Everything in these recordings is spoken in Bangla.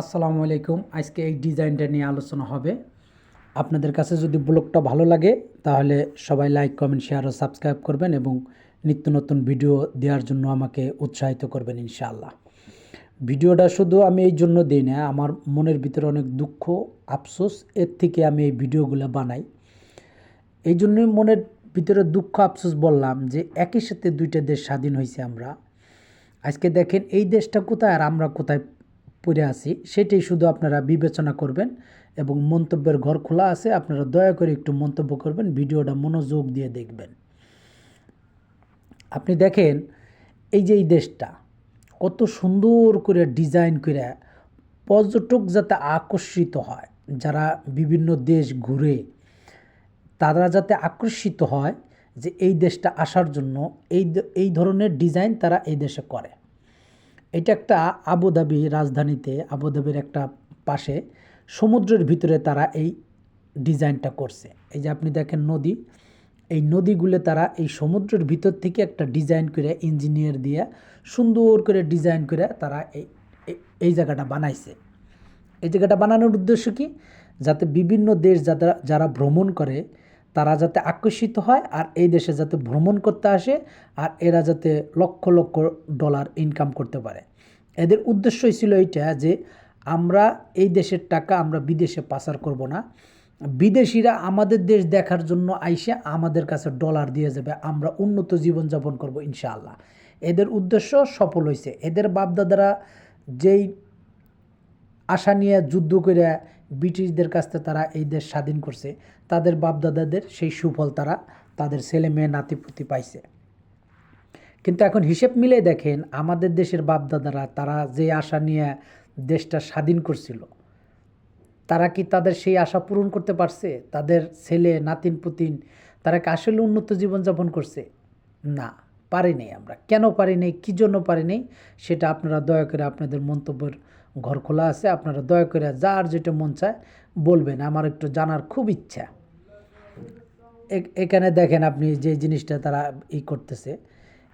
আসসালামু আলাইকুম। আজকে এই ডিজাইনটা নিয়ে আলোচনা হবে। আপনাদের কাছে যদি ব্লগটা ভালো লাগে, তাহলে সবাই লাইক, কমেন্ট, শেয়ার ও সাবস্ক্রাইব করবেন এবং নিত্য নতুন ভিডিও দেওয়ার জন্য আমাকে উৎসাহিত করবেন ইনশাআল্লাহ। ভিডিওটা শুধু আমি এই জন্য দিই না, আমার মনের ভিতরে অনেক দুঃখ, আফসোস, এর থেকে আমি এই ভিডিওগুলো বানাই। এই জন্যই মনের ভিতরে দুঃখ, আফসোস বললাম যে একই সাথে দুইটা দেশ স্বাধীন হয়েছে আমরা। আজকে দেখেন এই দেশটা কোথায় আর আমরা কোথায় পড়ে আছি, সেটাই শুধু আপনারা বিবেচনা করবেন এবং মন্তব্যের ঘর খোলা আছে, আপনারা দয়া করে একটু মন্তব্য করবেন, ভিডিওটা মনোযোগ দিয়ে দেখবেন। আপনি দেখেন, এই যে এই দেশটা, কত সুন্দর করে ডিজাইন করে পর্যটক যাতে আকর্ষিত হয়, যারা বিভিন্ন দেশ ঘুরে, তারা যাতে আকর্ষিত হয় যে এই দেশটা আসার জন্য, এই এই ধরনের ডিজাইন তারা এই দেশে করে। এটা একটা আবুধাবি রাজধানীতে, আবুধাবির একটা পাশে। সমুদ্রের ভিতরে তারা এই ডিজাইনটা করছে। এই যে আপনি দেখেন নদী, এই নদীগুলো তারা এই সমুদ্রের ভিতর থেকে একটা ডিজাইন করে, ইঞ্জিনিয়ার দিয়ে সুন্দর করে ডিজাইন করে তারা এই, এই- জায়গাটা বানাইছে। এই জায়গাটা বানানোর উদ্দেশ্য কি? যাতে বিভিন্ন দেশ যারা যারা ভ্রমণ করে, তারা যাতে আকর্ষিত হয় আর এই দেশে যাতে ভ্রমণ করতে আসে আর এরা যাতে লক্ষ লক্ষ ডলার ইনকাম করতে পারে। এদের উদ্দেশ্যই ছিল এইটা যে আমরা এই দেশের টাকা আমরা বিদেশে পাচার করব না। বিদেশিরা আমাদের দেশ দেখার জন্য আইসে আমাদের কাছে ডলার দিয়ে যাবে, আমরা উন্নত জীবনযাপন করব ইনশাআল্লাহ। এদের উদ্দেশ্য সফল হয়েছে এদের বাপদাদারা যেই আশা নিয়ে যুদ্ধ করে ব্রিটিশদের কাছ তারা এই দেশ স্বাধীন করছে, তাদের বাপদাদাদের সেই সুফল তারা তাদের ছেলে মেয়ে, নাতিপুতি পাইছে। কিন্তু এখন হিসেব মিলে দেখেন আমাদের দেশের বাপদাদারা, তারা যে আশা নিয়ে দেশটা স্বাধীন করছিল, তারা কি তাদের সেই আশা পূরণ করতে পারছে? তাদের ছেলে, নাতিন, পুতিন, তারা কি আসলে উন্নত জীবনযাপন করছে? না পারিনি আমরা। কেন পারিনি কী জন্য পারিনি সেটা আপনারা দয়া করে আপনাদের মন্তব্যের ঘর খোলা আছে। আপনারা দয়া করে যার যেটা মন চায় বলবেন। আমার একটু জানার খুব ইচ্ছা। এখানে দেখেন আপনি যে জিনিসটা তারা ই করতেছে।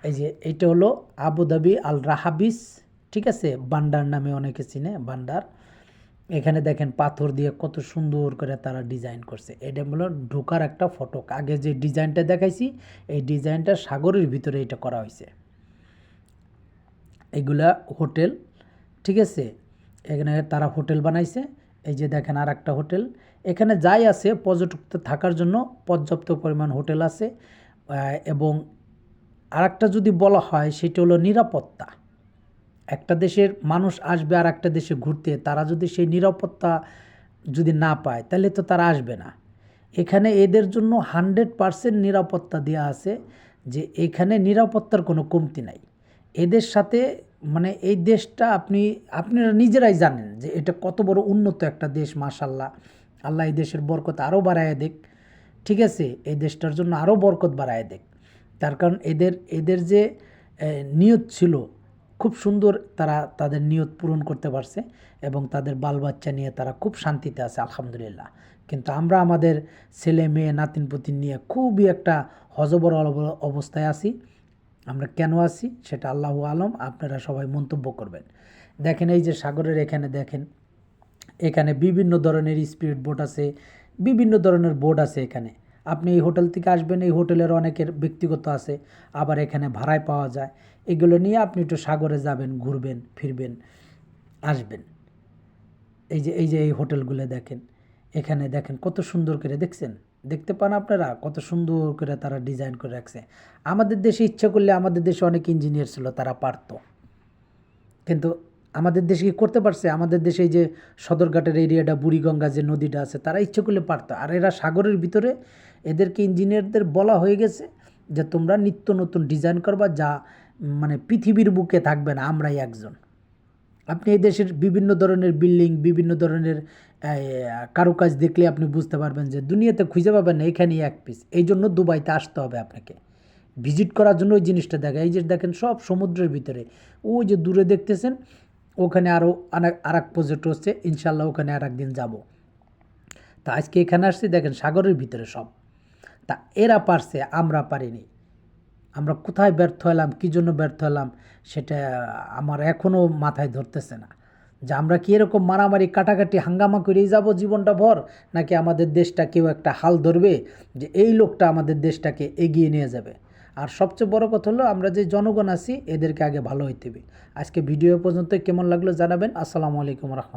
এই যে এটা হলো আবুধাবি আল রাহাবিস ঠিক আছে? বান্ডার নামে অনেকে চিনে বান্ডার এখানে দেখেন পাথর দিয়ে কত সুন্দর করে তারা ডিজাইন করছে। এটা হলো ঢোকার একটা ফটক। আগে যে ডিজাইনটা দেখাইছি, এই ডিজাইনটা সাগরের ভিতরে এটা করা হয়েছে এগুলা হোটেল, ঠিক আছে? এখানে তারা হোটেল বানাইছে। এই যে দেখেন আর একটা হোটেল। এখানে যাই আছে, পর্যটকদের থাকার জন্য পর্যাপ্ত পরিমাণ হোটেল আছে এবং আরেকটা যদি বলা হয়, সেটা হলো নিরাপত্তা। একটা দেশের মানুষ আসবে আর একটা দেশে ঘুরতে, তারা যদি সেই নিরাপত্তা যদি না পায়, তাহলে তো তারা আসবে না। এখানে এদের জন্য হান্ড্রেড পারসেন্ট নিরাপত্তা দেওয়া আছে যে এখানে নিরাপত্তার কোনো কমতি নাই। এদের সাথে মানে এই দেশটা আপনি, আপনারা নিজেরাই জানেন যে এটা কত বড় উন্নত একটা দেশ মাশাল্লাহ আল্লাহ এই দেশের বরকত আরও বাড়ায় দেখ, ঠিক আছে? এই দেশটার জন্য আরও বরকত বাড়ায় দেখ। তার কারণ এদের এদের যে নিয়ত ছিল, খুব সুন্দর তারা তাদের নিয়ত পূরণ করতে পারছে এবং তাদের বাল বাচ্চা নিয়ে তারা খুব শান্তিতে আছে, আলহামদুলিল্লাহ। কিন্তু আমরা আমাদের ছেলে, মেয়ে, নাতিন, পুতিন নিয়ে খুবই একটা হজবর অব- অবস্থায় আছি। আমরা কেন আছি সেটা আল্লাহ আলম, আপনারা সবাই মন্তব্য করবেন। দেখেন এই যে সাগরের এখানে দেখেন, এখানে বিভিন্ন ধরনের স্পিরিট বোট আছে, বিভিন্ন ধরনের বোট আছে এখানে। আপনি এই হোটেল থেকে আসবেন, এই হোটেলের অনেকের ব্যক্তিগত আছে, আবার এখানে ভাড়ায় পাওয়া যায়। এগুলো নিয়ে আপনি একটু সাগরে যাবেন, ঘুরবেন, ফিরবেন, আসবেন। এই যে এই যে এই হোটেলগুলো দেখেন, এখানে দেখেন কত সুন্দর করে দেখছেন? দেখতে পান আপনারা? কত সুন্দর করে তারা ডিজাইন করে রাখছে। আমাদের দেশে ইচ্ছা করলে আমাদের দেশে অনেক ইঞ্জিনিয়ার ছিল, তারা পারতো। কিন্তু আমাদের দেশে কি করতে পারছে? আমাদের দেশে এই যে সদরঘাটের এরিয়াটা, বুড়িগঙ্গা যে নদীটা আছে, তারা ইচ্ছে করলে পারতো। আর এরা সাগরের ভিতরে এদেরকে ইঞ্জিনিয়ারদের বলা হয়ে গেছে যে তোমরা নিত্য নতুন ডিজাইন করবা যা মানে পৃথিবীর বুকে থাকবে না, আমরাই একজন। আপনি এই দেশের বিভিন্ন ধরনের বিল্ডিং, বিভিন্ন ধরনের কারুকাজ দেখলে আপনি বুঝতে পারবেন যে দুনিয়াতে খুঁজে পাবেন না, এখানেই এক পিস এই জন্য দুবাইতে আসতে হবে আপনাকে। ভিজিট করার জন্য ওই জিনিসটা দেখা। এই যে দেখেন সব সমুদ্রের ভিতরে। ওই যে দূরে দেখতেছেন ওখানে আরও আর এক প্রজেক্ট হচ্ছে ইনশাল্লাহ ওখানে আর একদিন যাব। তা আজকে এখানে আসছি, দেখেন সাগরের ভিতরে সব। তা এরা পারছে, আমরা পারিনি। আমরা কোথায় ব্যর্থ হলাম, কী জন্য ব্যর্থ হলাম, সেটা আমার এখনও মাথায় ধরতেছে না। যে আমরা কি এরকম মারামারি, কাটাকাটি, হাঙ্গামা করেই যাব জীবনটা ভর, নাকি আমাদের দেশটা কেউ একটা হাল ধরবে, যে এই লোকটা আমাদের দেশটাকে এগিয়ে নিয়ে যাবে? আর সবচেয়ে বড় কথা হলো আমরা যে জনগণ আছি, এদেরকে আগে ভালো হইতে হবে। আজকে ভিডিও পর্যন্ত কেমন লাগল জানাবেন। আসসালামু আলাইকুম রহমতুল্লাহ।